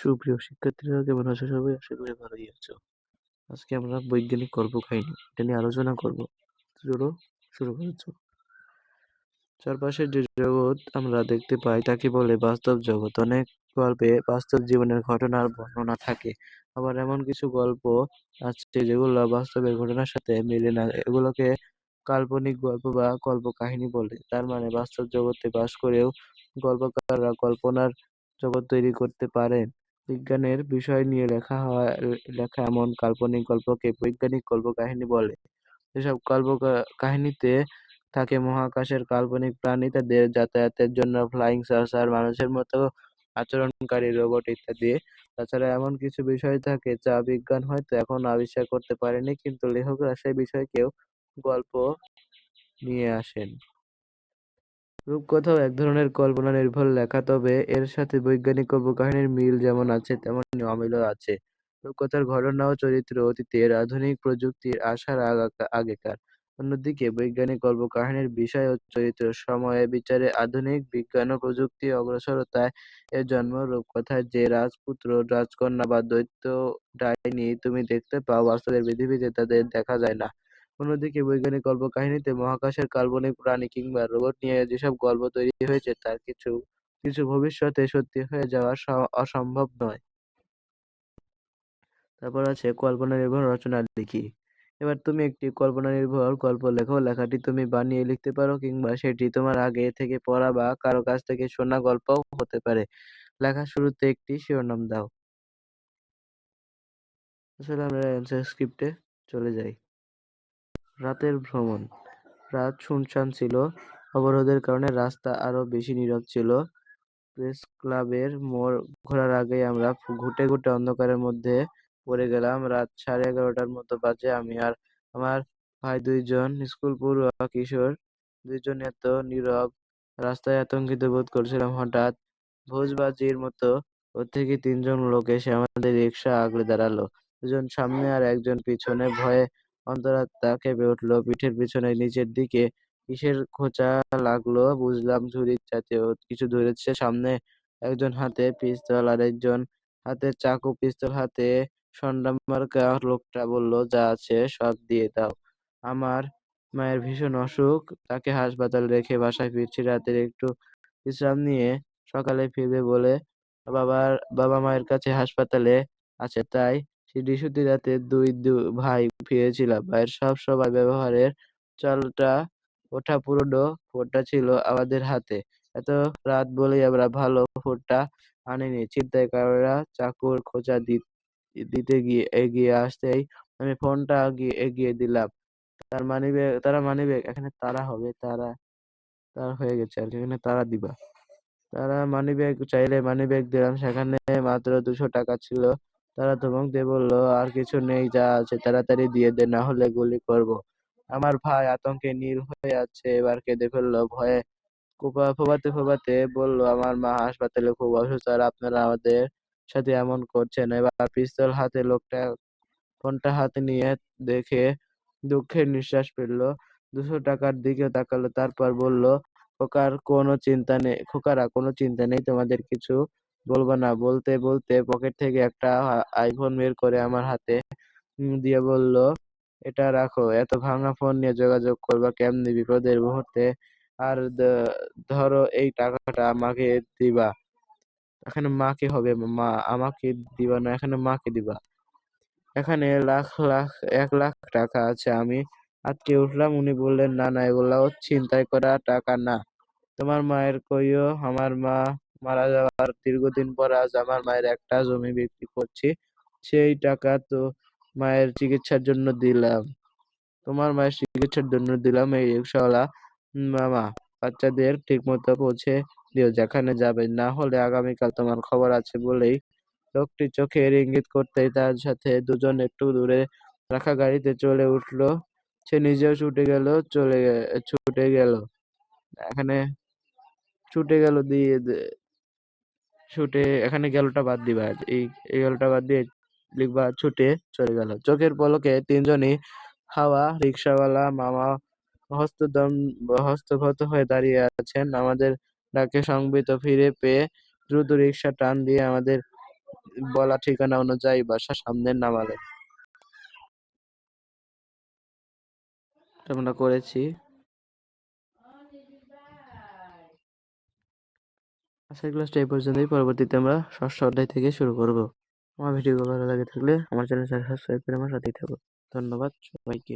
সুপ্রিয় শিক্ষার্থীরা, কেমন আছো সবাই? আশা করি ভালোই আছো। আজকে আমরা বৈজ্ঞানিক কল্পকাহিনী এটা নিয়ে আলোচনা করব। চলো শুরু করা যাক। চারপাশের যে জগৎ আমরা দেখতে পাই, তাকে বলে বাস্তব জগৎ। অনেক গল্পে বাস্তব জীবনের ঘটনার বর্ণনা থাকে। আবার এমন কিছু গল্প আছে যেগুলো বাস্তবের ঘটনার সাথে মেলে না। এগুলোকে কাল্পনিক গল্প বা কল্পকাহিনী বলে। তার মানে বাস্তব জগতে বাস করেও গল্পকাররা কল্পনার জগৎ তৈরি করতে পারেন। বিজ্ঞানের বিষয় নিয়ে লেখা লেখা এমন কাল্পনিক গল্পকে বৈজ্ঞানিক কল্পকাহিনী বলে। এসব কল্পকাহিনীতে থাকে মহাকাশের কাল্পনিক প্রাণী, তাদের যাতায়াতের জন্য ফ্লাইং saucer, মানুষের মতো আচরণকারী রোবট ইত্যাদি। তাছাড়া এমন কিছু বিষয় থাকে যা বিজ্ঞান হয়তো এখনও আবিষ্কার করতে পারেনি, কিন্তু লেখকরা সেই বিষয়কেও গল্প নিয়ে আসেন। রূপকথাও এক ধরনের কল্পনা নির্ভর লেখা, তবে এর সাথে বৈজ্ঞানিক কল্পকাহিনীর মিল যেমন আছে তেমনি অমিলও আছে। রূপকথার ঘটনা ও চরিত্র অতীতের, আধুনিক প্রযুক্তির আসার আগেকার। অন্যদিকে বৈজ্ঞানিক কল্পকাহিনীর বিষয় ও চরিত্র সময়ে বিচারে আধুনিক বিজ্ঞান ও প্রযুক্তি অগ্রসরতায় এর জন্ম। রূপকথায় যে রাজপুত্র, রাজকন্যা বা দৈত্য ডাইনি তুমি দেখতে পাও, বাস্তবের পৃথিবীতে তাদের দেখা যায় না। অন্যদিকে বৈজ্ঞানিক কল্পকাহিনীতে মহাকাশের কাল্পনিক প্রাণী কিংবা রোবট নিয়ে যেসব গল্প তৈরি হয়েছে, তার কিছু কিছু ভবিষ্যতে সত্যি হয়ে যাওয়া অসম্ভব নয়। তারপর আছে কল্পনা নির্ভর রচনা লিখি। এবার তুমি একটি কল্পনা নির্ভর গল্প লেখো। লেখাটি তুমি বানিয়ে লিখতে পারো কিংবা সেটি তোমার আগে থেকে পড়া বা কারও কাছ থেকে শোনা গল্পও হতে পারে। লেখার শুরুতে একটি শিরোনাম দাও। আসলে আমরা স্ক্রিপ্টে চলে যাই। রাতের ভ্রমণ। রাত শুনশান ছিল। অবরোধের কারণে রাস্তা আরও বেশি নীরব ছিল। প্রেসক্লাবের মোড় ঘোরার আগেই আমরা ঘুটে ঘুটে অন্ধকারের মধ্যে পড়ে গেলাম। রাত সাড়ে এগারোটার মতো বাজে। আমি আর আমার ভাই দুইজন স্কুল পড়ুয়া কিশোর, দুইজন এত নীরব, রাস্তায় আতঙ্কিত বোধ করছিলাম। হঠাৎ ভোজবাজির মতো ওর থেকে তিনজন লোক এসে আমাদের রিক্সা আগলে দাঁড়াল। দুজন সামনে আর একজন পিছনে। ভয়ে অন্তরাত্মা কেঁপে উঠল। পিঠের পিছনে নিচের দিকে কিসের খোঁচা লাগল বুঝলাম ঝুড়ি জাতীয় কিছু ধরেছে সামনে একজন হাতে পিস্তল আর একজন হাতে চাকু পিস্তল, হাতে মার্কা লোকটা বলল, যা আছে সব দিয়ে দাও আমার মায়ের ভীষণ অসুখ, তাকে হাসপাতাল রেখে বাসায় ফিরছি রাতের একটু বিশ্রাম নিয়ে সকালে ফিরবে বলে বাবার, বাবা মায়ের কাছে হাসপাতালে আছে, তাই সিঁড়ি রাতে দুই ভাই ফিরেছিলাম। ভাইয়ের সব সবাই ব্যবহারের চালটা ওঠা পুরোনো ফোনটা ছিল আমাদের হাতে। এত রাত বলেই আমরা ভালো ফোনটা আনিনি। ছিনতাইকারীরা চাকুর খোঁচা দিতে গিয়ে, এগিয়ে আসতেই আমি ফোনটা গিয়ে এগিয়ে দিলাম। তার মানিব্যাগ তারা মানিব্যাগ এখানে তারা হবে, তারা, তার হয়ে গেছে আর এখানে তারা দিবা। তারা মানিব্যাগ চাইলে মানিব্যাগ দিলাম। সেখানে মাত্র দুশো টাকা ছিল। তারা ধমক দিয়ে বলল, আর কিছু নেই, যা আছে তাড়াতাড়ি দিয়ে দে, না হলে গুলি করব। আমার ভাই আতঙ্কে নীল হয়ে আছে, এবার কেঁদে ফেলল, ভয়ে ফোবাতে ফোবাতে বলল, আমার মা হাসপাতালে খুব অসুস্থ, আর আপনারা আমাদের সাথে এমন করছেন। এবার পিস্তল হাতে লোকটা, ফোনটা হাতে নিয়ে দেখে দুঃখের নিঃশ্বাস ফেলল, দুশো টাকার দিকে তাকালো, তারপর বলল, খোকার কোনো চিন্তা নেই, খোকারা, কোনো চিন্তা নেই, তোমাদের কিছু বলব না। বলতে বলতে পকেট থেকে একটা আইফোন বের করে আমার হাতে দিয়ে বলল, এটা রাখো, এত ভাঙা ফোন নিয়ে যোগাযোগ করবা কেমনি বিপদের মুহূর্তে? আর ধরো এই টাকাটা আমাকে দিবা। এখানে মাকে হবে, মা, আমাকে দিবা না, এখানে মাকে দিবা। এখানে লাখ লাখ, এক লাখ টাকা আছে। আমি আজকে উঠলাম, উনি বললেন, না না এগুলা ছিনতাই করা টাকা না। তোমার মায়ের কইও, আমার মা মারা যাওয়ার দীর্ঘদিন পর আজ আমার মায়ের একটা জমি বিক্রি করছি। সেই টাকা তো মায়ের চিকিৎসার জন্য দিলাম। তোমার মায়ের চিকিৎসার জন্য দিলাম এই রিক্সাওয়ালা মামা। বাচ্চাদের ঠিক মতো পৌঁছে দিও, যেখানে যাবে। না হলে আগামীকাল তোমার খবর আছে বলেই লোকটি চোখের ইঙ্গিত করতেই তার সাথে দুজন একটু দূরে রাখা গাড়িতে চলে উঠল। সে নিজেও ছুটে গেল, চলে ছুটে গেল। এখানে ছুটে গেল দিয়ে ছুটে, এখানে গেলটা বাদ দিবা। এই গেলটা বাদ দিয়ে লিখবা, ছুটে চলে গেল। চোখের পলকে তিনজনই হাওয়া, রিক্সাওয়ালা, মামা হস্তদম হস্তগত হয়ে দাঁড়িয়ে আছেন। আমাদের ডাকে সংবিত ফিরে পেয়ে দ্রুত রিক্সা টান দিয়ে আমাদের বলা ঠিকানা অনুযায়ী বাসা সামনে নামালে আমরা করেছি। আজকের ক্লাসটা এই পর্যন্তই। পরবর্তীতে আমরা ষষ্ঠ অধ্যায় থেকে শুরু করব। আমার ভিডিও ভালো লাগে থাকলে আমার চ্যানেল সাবস্ক্রাইব করে আমার সাথেই থাকো। ধন্যবাদ সবাইকে।